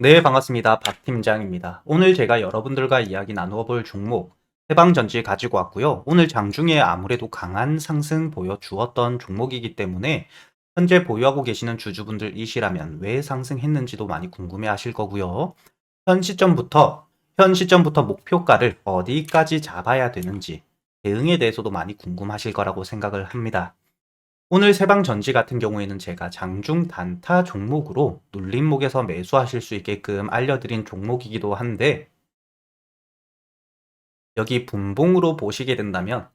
네, 반갑습니다. 박 팀장입니다. 오늘 제가 여러분들과 이야기 나누어 볼 종목 해방전지 가지고 왔고요. 오늘 장중에 아무래도 강한 상승 보여주었던 종목이기 때문에 현재 보유하고 계시는 주주분들이시라면 왜 상승했는지도 많이 궁금해 하실 거고요. 현 시점부터 현 시점부터 목표가를 어디까지 잡아야 되는지 대응에 대해서도 많이 궁금하실 거라고 생각을 합니다. 오늘 세방 전지 같은 경우에는 제가 장중 단타 종목으로 눌림목에서 매수하실 수 있게끔 알려드린 종목이기도 한데 여기 분봉으로 보시게 된다면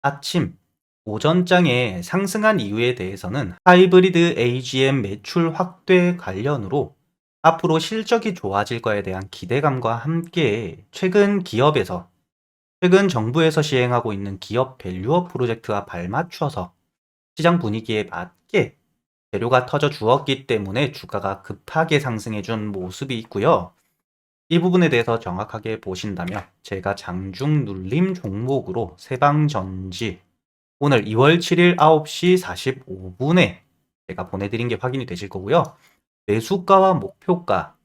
아침 오전장에 상승한 이유에 대해서는 하이브리드 AGM 매출 확대 관련으로 앞으로 실적이 좋아질 거에 대한 기대감과 함께 최근 기업에서 최근 정부에서 시행하고 있는 기업 밸류업 프로젝트와 발맞춰서 시장 분위기에 맞게 재료가 터져 주었기 때문에 주가가 급하게 상승해 준 모습이 있고요. 이 부분에 대해서 정확하게 보신다면 제가 장중 눌림 종목으로 세방전지 오늘 2월 7일 9시 45분에 제가 보내드린 게 확인이 되실 거고요. 매수가와 목표가,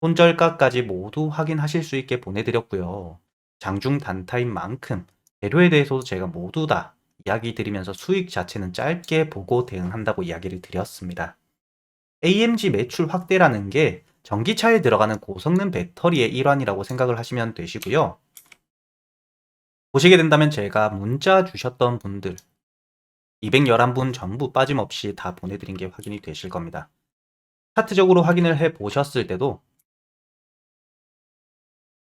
손절가까지 모두 확인하실 수 있게 보내드렸고요. 장중 단타인 만큼 재료에 대해서도 제가 모두 다 이야기 드리면서 수익 자체는 짧게 보고 대응한다고 이야기를 드렸습니다. AMG 매출 확대라는 게 전기차에 들어가는 고성능 배터리의 일환이라고 생각을 하시면 되시고요. 보시게 된다면 제가 문자 주셨던 분들 211분 전부 빠짐없이 다 보내드린 게 확인이 되실 겁니다. 차트적으로 확인을 해 보셨을 때도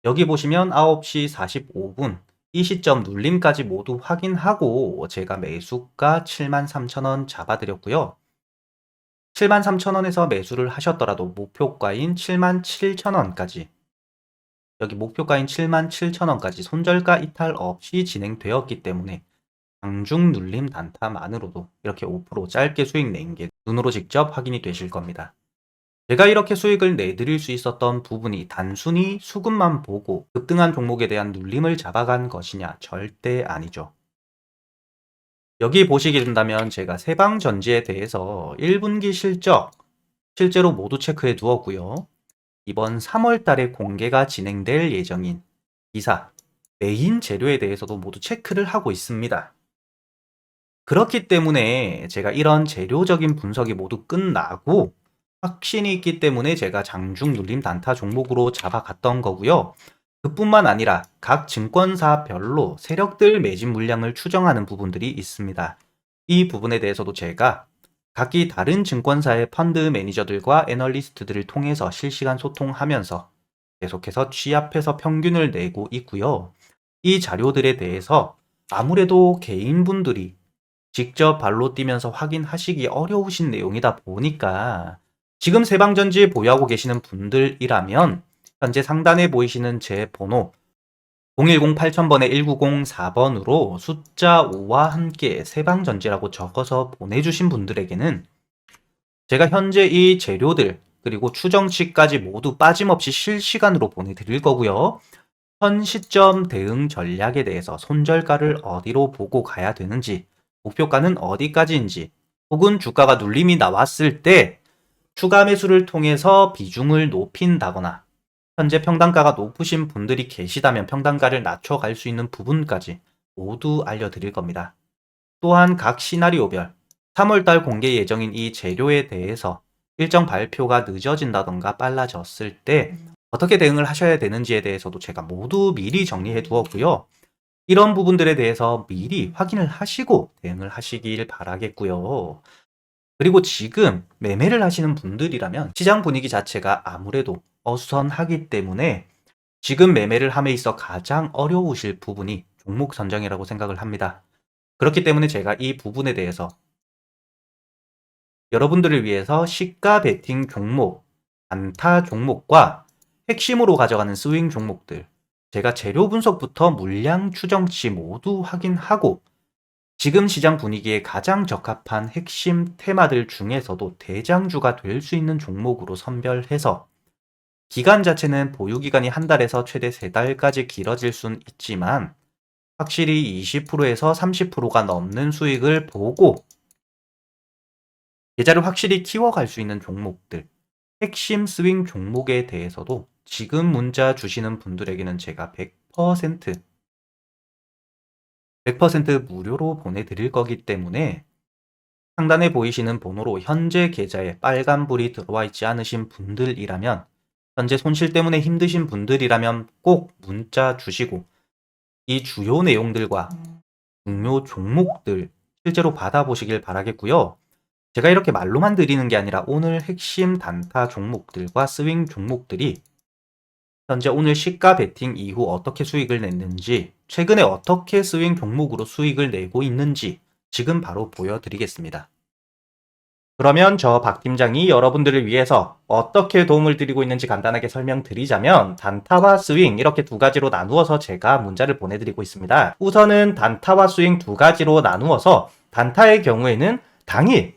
여기 보시면 9시 45분 이 시점 눌림까지 모두 확인하고 제가 매수가 73,000원 잡아드렸고요. 73,000원에서 매수를 하셨더라도 목표가인 77,000원까지 여기 목표가인 77,000원까지 손절가 이탈 없이 진행되었기 때문에 장중 눌림 단타만으로도 이렇게 5% 짧게 수익 낸 게 눈으로 직접 확인이 되실 겁니다. 제가 이렇게 수익을 내드릴 수 있었던 부분이 단순히 수급만 보고 급등한 종목에 대한 눌림을 잡아간 것이냐? 절대 아니죠. 여기 보시게 된다면 제가 세방전지에 대해서 1분기 실적 실제로 모두 체크해 두었고요. 이번 3월 달에 공개가 진행될 예정인 기사, 메인 재료에 대해서도 모두 체크를 하고 있습니다. 그렇기 때문에 제가 이런 재료적인 분석이 모두 끝나고 확신이 있기 때문에 제가 장중 눌림 단타 종목으로 잡아갔던 거고요. 그뿐만 아니라 각 증권사별로 세력들 매진 물량을 추정하는 부분들이 있습니다. 이 부분에 대해서도 제가 각기 다른 증권사의 펀드 매니저들과 애널리스트들을 통해서 실시간 소통하면서 계속해서 취합해서 평균을 내고 있고요. 이 자료들에 대해서 아무래도 개인분들이 직접 발로 뛰면서 확인하시기 어려우신 내용이다 보니까 지금 세방전지 보유하고 계시는 분들이라면 현재 상단에 보이시는 제 번호 010-8000번에 1904번으로 숫자 5와 함께 세방전지라고 적어서 보내주신 분들에게는 제가 현재 이 재료들 그리고 추정치까지 모두 빠짐없이 실시간으로 보내드릴 거고요. 현 시점 대응 전략에 대해서 손절가를 어디로 보고 가야 되는지 목표가는 어디까지인지 혹은 주가가 눌림이 나왔을 때 추가 매수를 통해서 비중을 높인다거나 현재 평단가가 높으신 분들이 계시다면 평단가를 낮춰갈 수 있는 부분까지 모두 알려드릴 겁니다. 또한 각 시나리오별 3월달 공개 예정인 이 재료에 대해서 일정 발표가 늦어진다던가 빨라졌을 때 어떻게 대응을 하셔야 되는지에 대해서도 제가 모두 미리 정리해 두었고요. 이런 부분들에 대해서 미리 확인을 하시고 대응을 하시길 바라겠고요. 그리고 지금 매매를 하시는 분들이라면 시장 분위기 자체가 아무래도 어수선하기 때문에 지금 매매를 함에 있어 가장 어려우실 부분이 종목 선정이라고 생각을 합니다. 그렇기 때문에 제가 이 부분에 대해서 여러분들을 위해서 시가 베팅 종목, 안타 종목과 핵심으로 가져가는 스윙 종목들, 제가 재료 분석부터 물량 추정치 모두 확인하고 지금 시장 분위기에 가장 적합한 핵심 테마들 중에서도 대장주가 될 수 있는 종목으로 선별해서 기간 자체는 보유 기간이 한 달에서 최대 세 달까지 길어질 수는 있지만 확실히 20%에서 30%가 넘는 수익을 보고 계좌를 확실히 키워갈 수 있는 종목들 핵심 스윙 종목에 대해서도 지금 문자 주시는 분들에게는 제가 100% 100% 무료로 보내드릴 거기 때문에 상단에 보이시는 번호로 현재 계좌에 빨간불이 들어와 있지 않으신 분들이라면 현재 손실 때문에 힘드신 분들이라면 꼭 문자 주시고 이 주요 내용들과 중요 종목들 실제로 받아보시길 바라겠고요. 제가 이렇게 말로만 드리는 게 아니라 오늘 핵심 단타 종목들과 스윙 종목들이 현재 오늘 시가 베팅 이후 어떻게 수익을 냈는지, 최근에 어떻게 스윙 종목으로 수익을 내고 있는지 지금 바로 보여드리겠습니다. 그러면 저 박 팀장이 여러분들을 위해서 어떻게 도움을 드리고 있는지 간단하게 설명드리자면 단타와 스윙 이렇게 두 가지로 나누어서 제가 문자를 보내드리고 있습니다. 우선은 단타와 스윙 두 가지로 나누어서 단타의 경우에는 당일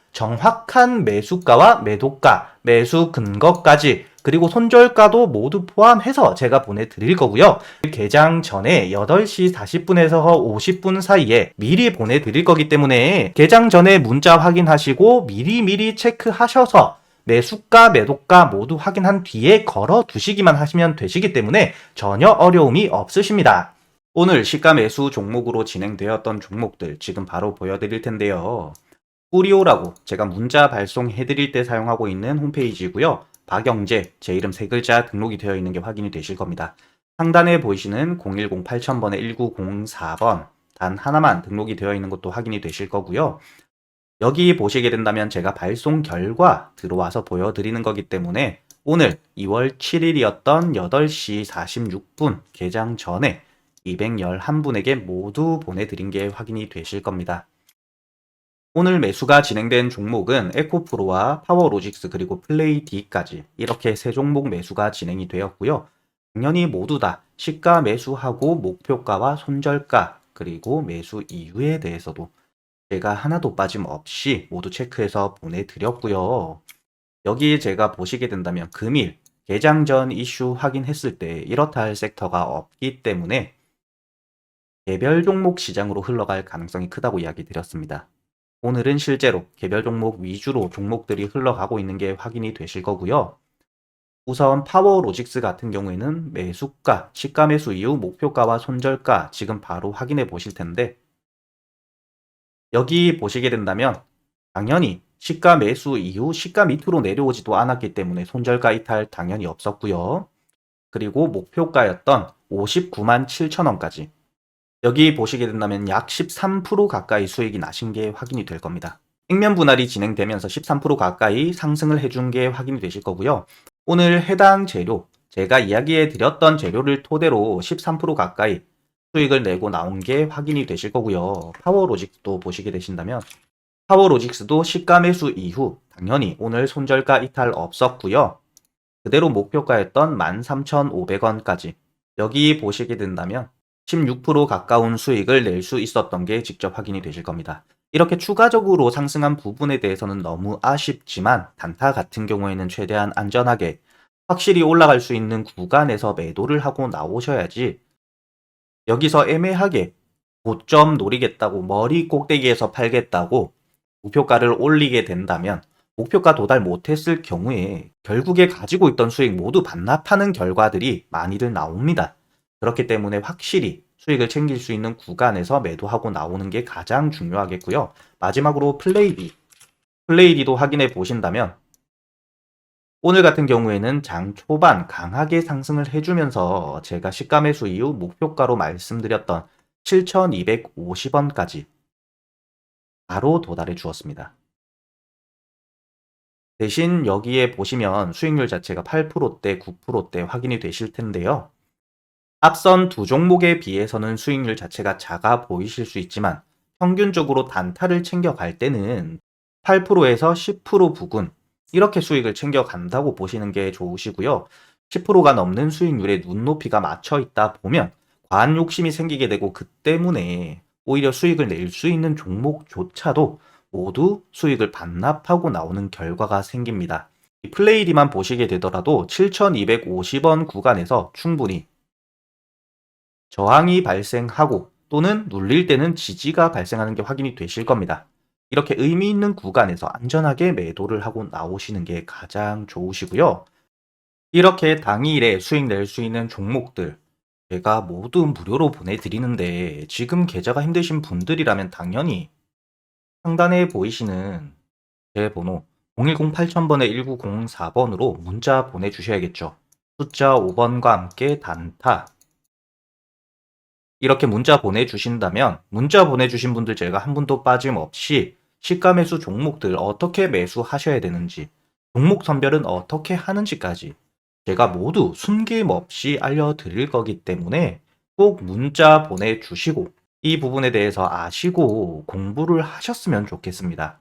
정확한 매수가와 매도가, 매수 근거까지 그리고 손절가도 모두 포함해서 제가 보내드릴 거고요. 개장 전에 8시 40분에서 50분 사이에 미리 보내드릴 거기 때문에 개장 전에 문자 확인하시고 미리미리 체크하셔서 매수가, 매도가 모두 확인한 뒤에 걸어 두시기만 하시면 되시기 때문에 전혀 어려움이 없으십니다. 오늘 시가 매수 종목으로 진행되었던 종목들 지금 바로 보여드릴 텐데요. 뿌리오라고 제가 문자 발송해드릴 때 사용하고 있는 홈페이지고요. 박영재 제 이름 세 글자 등록이 되어 있는 게 확인이 되실 겁니다. 상단에 보이시는 010 8000번에 1904번 단 하나만 등록이 되어 있는 것도 확인이 되실 거고요. 여기 보시게 된다면 제가 발송 결과 들어와서 보여드리는 거기 때문에 오늘 2월 7일이었던 8시 46분 개장 전에 211분에게 모두 보내드린 게 확인이 되실 겁니다. 오늘 매수가 진행된 종목은 에코프로와 파워로직스 그리고 플레이 D까지 이렇게 세 종목 매수가 진행이 되었고요. 당연히 모두 다 시가 매수하고 목표가와 손절가 그리고 매수 이유에 대해서도 제가 하나도 빠짐없이 모두 체크해서 보내드렸고요. 여기 제가 보시게 된다면 금일 개장 전 이슈 확인했을 때 이렇다 할 섹터가 없기 때문에 개별 종목 시장으로 흘러갈 가능성이 크다고 이야기 드렸습니다. 오늘은 실제로 개별 종목 위주로 종목들이 흘러가고 있는 게 확인이 되실 거고요. 우선 파워 로직스 같은 경우에는 매수가, 시가 매수 이후 목표가와 손절가 지금 바로 확인해 보실 텐데 여기 보시게 된다면 당연히 시가 매수 이후 시가 밑으로 내려오지도 않았기 때문에 손절가 이탈 당연히 없었고요. 그리고 목표가였던 59만 7천 원까지 여기 보시게 된다면 약 13% 가까이 수익이 나신 게 확인이 될 겁니다. 액면 분할이 진행되면서 13% 가까이 상승을 해준 게 확인이 되실 거고요. 오늘 해당 재료, 제가 이야기해 드렸던 재료를 토대로 13% 가까이 수익을 내고 나온 게 확인이 되실 거고요. 파워로직도 보시게 되신다면 파워로직스도 시가 매수 이후 당연히 오늘 손절가 이탈 없었고요. 그대로 목표가였던 13,500원까지 여기 보시게 된다면 16% 가까운 수익을 낼 수 있었던 게 직접 확인이 되실 겁니다. 이렇게 추가적으로 상승한 부분에 대해서는 너무 아쉽지만 단타 같은 경우에는 최대한 안전하게 확실히 올라갈 수 있는 구간에서 매도를 하고 나오셔야지 여기서 애매하게 고점 노리겠다고 머리 꼭대기에서 팔겠다고 목표가를 올리게 된다면 목표가 도달 못했을 경우에 결국에 가지고 있던 수익 모두 반납하는 결과들이 많이들 나옵니다. 그렇기 때문에 확실히 수익을 챙길 수 있는 구간에서 매도하고 나오는 게 가장 중요하겠고요. 마지막으로 플레이디. 플레이디도 확인해 보신다면 오늘 같은 경우에는 장 초반 강하게 상승을 해주면서 제가 시가 매수 이후 목표가로 말씀드렸던 7,250원까지 바로 도달해 주었습니다. 대신 여기에 보시면 수익률 자체가 8%대, 9%대 확인이 되실 텐데요. 앞선 두 종목에 비해서는 수익률 자체가 작아 보이실 수 있지만 평균적으로 단타를 챙겨갈 때는 8%에서 10% 부근 이렇게 수익을 챙겨간다고 보시는 게 좋으시고요. 10%가 넘는 수익률에 눈높이가 맞춰 있다 보면 과한 욕심이 생기게 되고 그 때문에 오히려 수익을 낼 수 있는 종목조차도 모두 수익을 반납하고 나오는 결과가 생깁니다. 이 플레이리만 보시게 되더라도 7,250원 구간에서 충분히 저항이 발생하고 또는 눌릴 때는 지지가 발생하는 게 확인이 되실 겁니다. 이렇게 의미 있는 구간에서 안전하게 매도를 하고 나오시는 게 가장 좋으시고요. 이렇게 당일에 수익 낼 수 있는 종목들 제가 모두 무료로 보내드리는데 지금 계좌가 힘드신 분들이라면 당연히 상단에 보이시는 제 번호 010-8000번에 1904번으로 문자 보내주셔야겠죠. 숫자 5번과 함께 단타 이렇게 문자 보내주신다면 문자 보내주신 분들 제가 한 분도 빠짐없이 시가 매수 종목들 어떻게 매수하셔야 되는지 종목 선별은 어떻게 하는지까지 제가 모두 숨김없이 알려드릴 거기 때문에 꼭 문자 보내주시고 이 부분에 대해서 아시고 공부를 하셨으면 좋겠습니다.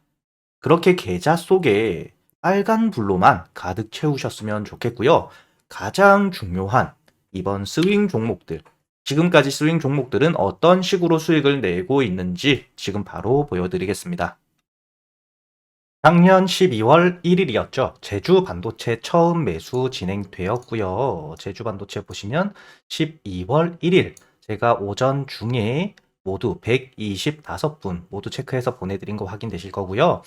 그렇게 계좌 속에 빨간 불로만 가득 채우셨으면 좋겠고요. 가장 중요한 이번 스윙 종목들 지금까지 스윙 종목들은 어떤 식으로 수익을 내고 있는지 지금 바로 보여드리겠습니다. 작년 12월 1일이었죠. 제주 반도체 처음 매수 진행되었고요. 제주 반도체 보시면 12월 1일 제가 오전 중에 모두 125분 모두 체크해서 보내드린 거 확인되실 거고요.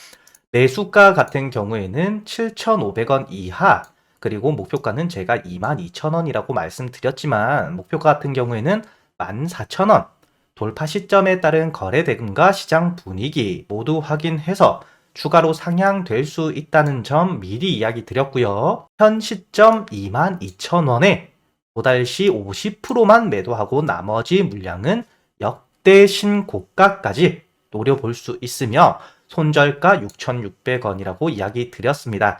매수가 같은 경우에는 7,500원 이하 그리고 목표가는 제가 22,000원이라고 말씀드렸지만 목표가 같은 경우에는 14,000원 돌파 시점에 따른 거래 대금과 시장 분위기 모두 확인해서 추가로 상향될 수 있다는 점 미리 이야기 드렸고요. 현 시점 22,000원에 도달 시 50%만 매도하고 나머지 물량은 역대 신고가까지 노려볼 수 있으며 손절가 6,600원이라고 이야기 드렸습니다.